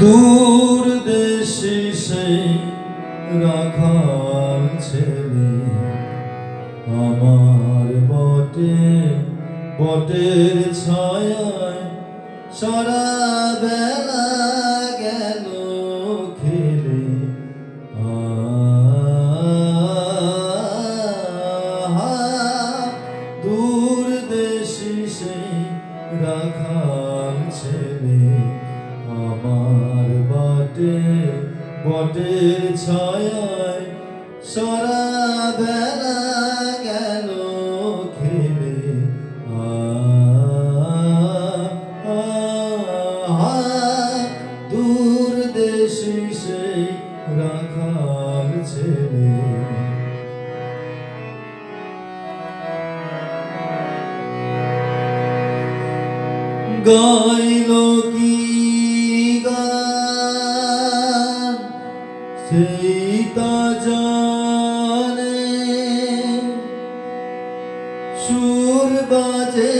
দূর দেশে সেই রাখাল ছেলে। আমার বটে, বটের ছায়ায় সারা বেলা গেল খেলে। দূর দেশে সেই রাখাল ছেলে। বটের ছায়ায় সারা বেলা গেল খেলে। দূর দেশে সেই রাখাল ছেলে। গাইল কি সেই জানে সুর বাজে